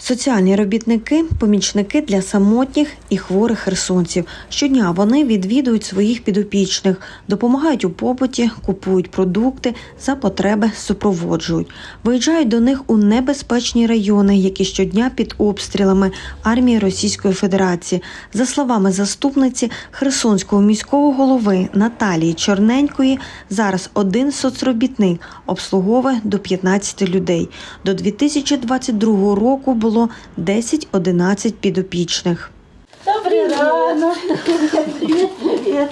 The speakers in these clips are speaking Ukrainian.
Соціальні робітники помічники для самотніх і хворих херсонців. Щодня вони відвідують своїх підопічних, допомагають у побуті, купують продукти, за потреби супроводжують. Виїжджають до них у небезпечні райони, які щодня під обстрілами армії Російської Федерації. За словами заступниці Херсонського міського голови Наталії Чорненької, зараз один соцробітник обслуговує до 15 людей. До 2022 року було 10-11 підопічних. Добрий ранок. Привіт, привіт.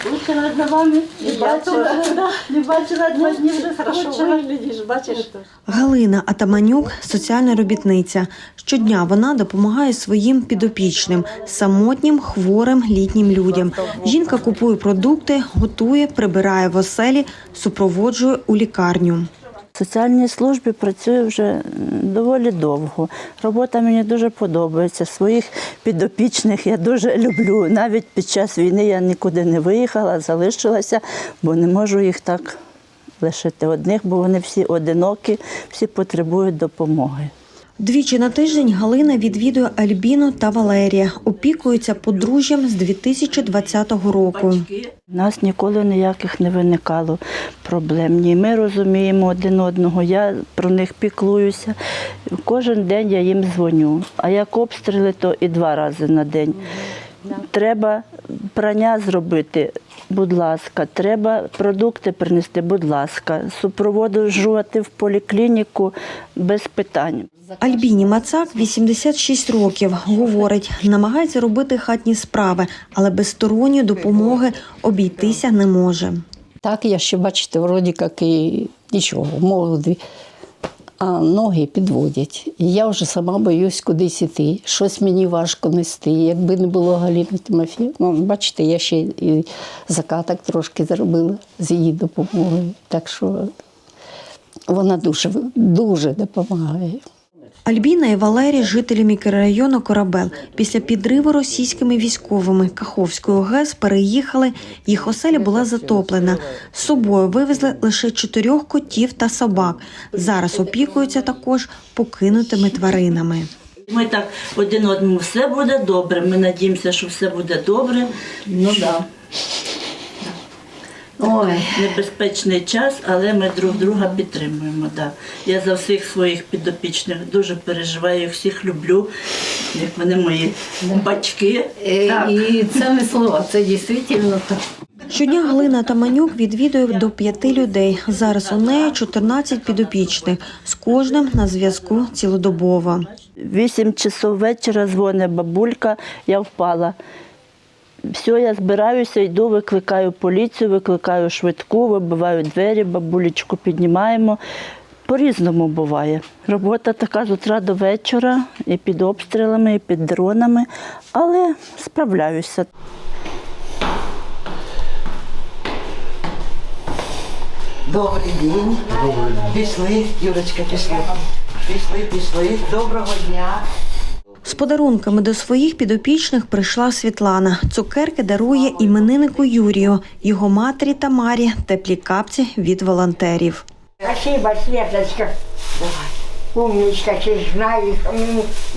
Скучила за вами. Не бачила, не бачила два дні вже скучила. бачиш? Галина Атаманюк соціальна робітниця. Щодня вона допомагає своїм підопічним, самотнім, хворим літнім людям. Жінка купує продукти, готує, прибирає в оселі, супроводжує у лікарню. В соціальній службі працюю вже доволі довго. Робота мені дуже подобається. Своїх підопічних я дуже люблю. Навіть під час війни я нікуди не виїхала, залишилася, бо не можу їх так лишити одних, бо вони всі одинокі, всі потребують допомоги. Двічі на тиждень Галина відвідує Альбіну та Валерія. Опікується подружжям з 2020 року. У нас ніколи ніяких не виникало проблем. Ні, ми розуміємо один одного. Я про них піклуюся. Кожен день я їм дзвоню. А як обстріли, то і два рази на день. Треба прання зробити, будь ласка, треба продукти принести, будь ласка, супроводжувати в поліклініку без питань. Альбіні Мацак 86 років. Говорить, намагається робити хатні справи, але без сторонньої допомоги обійтися не може. Так, я ще, бачите, вроді як і нічого, молоді, а ноги підводять. І я вже сама боюсь кудись іти. Щось мені важко нести. Якби не було Галіни Тимофіївни, ну, бачите, я ще і закаток трошки зробила з її допомогою. Так що вона дуже, дуже допомагає. Альбіна і Валерій – жителі мікрорайону Корабел. Після підриву російськими військовими Каховської ГЕС переїхали. Їх оселя була затоплена. З собою вивезли лише чотирьох котів та собак. Зараз опікуються також покинутими тваринами. Ми так один одному все буде добре. Ми надіємося, що все буде добре. Ну. Да. Ой. Небезпечний час, але ми друг друга підтримуємо. Да. Я за всіх своїх підопічних дуже переживаю, їх всіх люблю, як вони мої батьки. Е, Так. І це не слова, це дійсно так. Щодня Галина Таманюк відвідує до п'яти людей. Зараз у неї 14 підопічних. З кожним на зв'язку цілодобово. Вісім часов вечора дзвонить бабулька, я впала. Все, я збираюся, йду, викликаю поліцію, викликаю швидку, вибиваю двері, бабулечку піднімаємо. По-різному буває. Робота така з утра до вечора, і під обстрілами, і під дронами, але справляюся. Добрий день. Пішли, Юрочка, пішли. Пішли, пішли. Доброго дня. З подарунками до своїх підопічних прийшла Світлана. Цукерки дарує імениннику Юрію, його матері Тамарі, теплі капці від волонтерів. Спасибо, Светочка. Умничка, ж знаєш,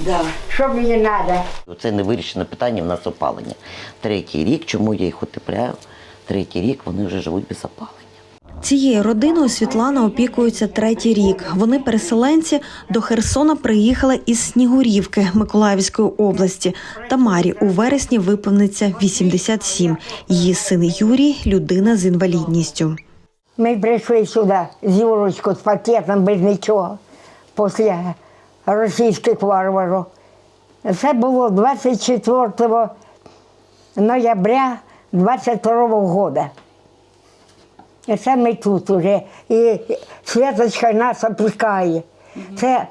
Да. що мені треба. Це не вирішене питання в нас опалення. Третій рік, чому я їх утепляю? Третій рік вони вже живуть без опалення. Цією родиною Світлана опікується третій рік. Вони переселенці до Херсона приїхали із Снігурівки Миколаївської області. Тамарі у вересні виповниться 87. Її син Юрій людина з інвалідністю. Ми прийшли сюди з Юрочкою, з пакетом, без нічого, після російських варварів. Це було 24 ноября 22 року. Це ми тут уже. І Святочка нас опікає. Це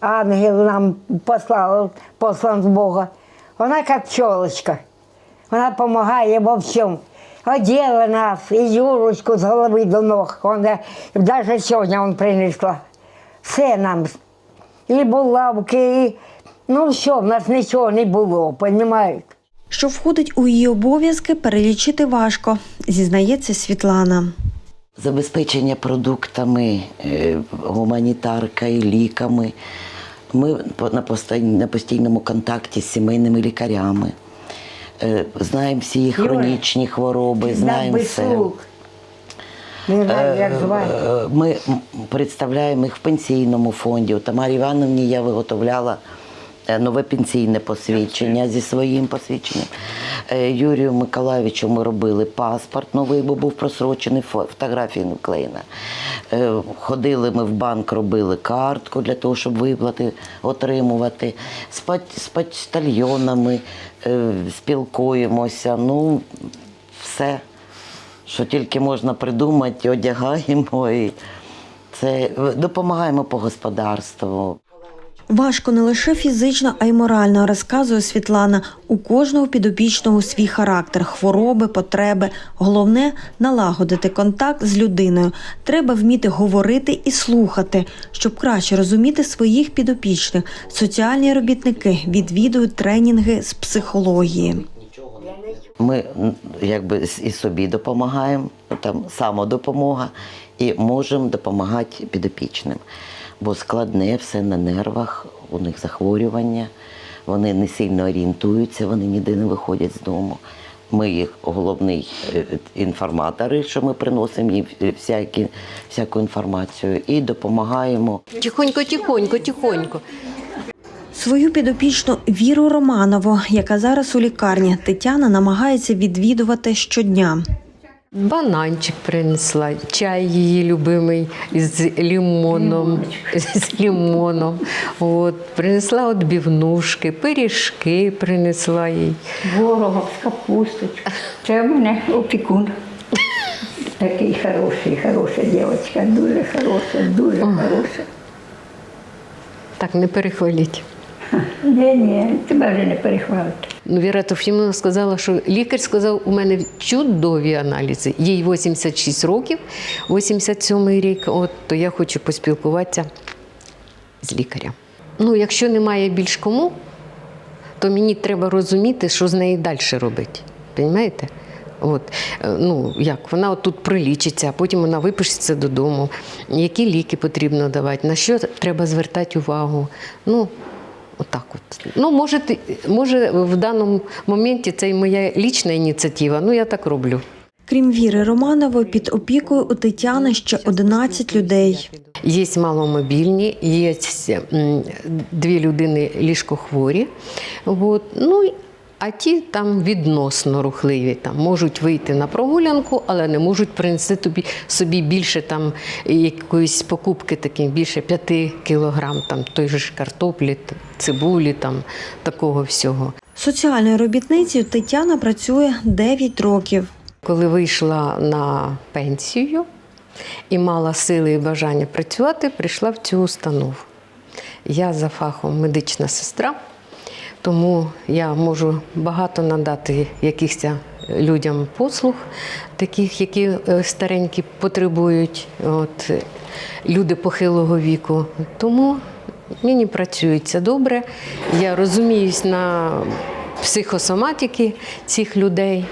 ангел нам послав, послан з Бога. Вона як пчолочка. Вона допомагає во всьому. Одела нас, і Юрочку з голови до ног. Вона, навіть сьогодні він принесла. Все нам і булавки, і... ну що, в нас нічого не було, розумієте? Що входить у її обов'язки, перелічити важко, зізнається Світлана. Забезпечення продуктами, е, гуманітарка і ліками. Ми на постійному контакті з сімейними лікарями. Е, Знаємо всі їх хронічні хвороби, знаємо все. Е, Ми представляємо їх в пенсійному фонді. У Тамарі Івановні я виготовляла нове пенсійне посвідчення зі своїм посвідченням. Е, Юрію Миколаївичу ми робили паспорт новий, бо був просрочений, фо- фотографія не вклеєна. Е, Ходили ми в банк, робили картку для того, щоб виплати отримувати. З почтальйонами е, спілкуємося. Ну, все що тільки можна придумати, одягаємо і це допомагаємо по господарству. Важко не лише фізично, а й морально, розказує Світлана. У кожного підопічного свій характер, хвороби, потреби. Головне налагодити контакт з людиною. Треба вміти говорити і слухати, щоб краще розуміти своїх підопічних. Соціальні робітники відвідують тренінги з психології. Ми якби і собі допомагаємо, там самодопомога, і можемо допомагати підопічним. Бо складне все на нервах, у них захворювання, вони не сильно орієнтуються, вони ніде не виходять з дому. Ми їх головний е, інформатори, що ми приносимо їм всякі, всяку інформацію і допомагаємо. Тихонько, тихонько, тихонько. Свою підопічну Віру Романову, яка зараз у лікарні, Тетяна намагається відвідувати щодня. Бананчик принесла, чай її любимий з лимоном. З лимоном. От, принесла відбивнушки, пиріжки принесла їй. Ворогом з капусточкою. Це в мене опікун. Такий хороший, хороша дівчинка, дуже хороша, дуже хороша. Так, не перехваліть. Ні, ні, тебе вже не перехвалити. Ну, Віра Трофімовна сказала, що лікар сказав, у мене чудові аналізи. Їй 86 років, 87 рік. От то я хочу поспілкуватися з лікарем. Ну, якщо немає більш кому, то мені треба розуміти, що з нею далі робити. Розумієте? От, е, ну, як, вона тут прилічиться, а потім вона випишеться додому. Які ліки потрібно давати, на що треба звертати увагу. Ну, отак от. Ну, може, може, в даному моменті це і моя лічна ініціатива, ну я так роблю. Крім Віри Романової, під опікою у Тетяни ще 11 людей. Є маломобільні, є дві людини ліжкохворі. От. Ну, а ті там відносно рухливі, там можуть вийти на прогулянку, але не можуть принести тобі собі більше там якоїсь покупки, такі більше 5 кілограм, там той же ж картоплі, цибулі, там такого всього. Соціальною робітницею Тетяна працює 9 років. Коли вийшла на пенсію і мала сили і бажання працювати, прийшла в цю установу. Я за фахом медична сестра, тому я можу багато надати якихось людям послуг, таких, які е, старенькі потребують, от, е, люди похилого віку. Тому мені працюється добре. Я розуміюсь на психосоматики цих людей.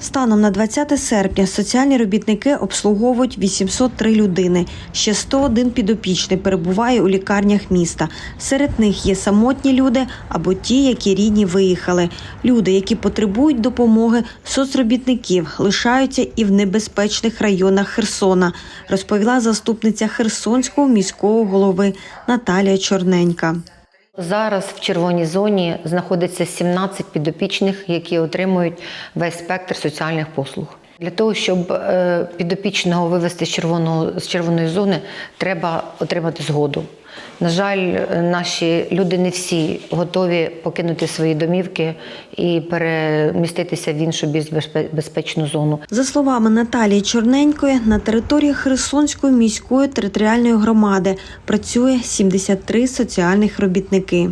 Станом на 20 серпня соціальні робітники обслуговують 803 людини. Ще 101 підопічний перебуває у лікарнях міста. Серед них є самотні люди або ті, які рідні виїхали. Люди, які потребують допомоги соцробітників, лишаються і в небезпечних районах Херсона, розповіла заступниця Херсонського міського голови Наталія Чорненька. Зараз в червоній зоні знаходиться 17 підопічних, які отримують весь спектр соціальних послуг. Для того, щоб е, підопічного вивести з, червоної зони, треба отримати згоду. На жаль, наші люди не всі готові покинути свої домівки і переміститися в іншу більш безпе- безпечну зону. За словами Наталії Чорненької, на території Херсонської міської територіальної громади працює 73 соціальних робітники.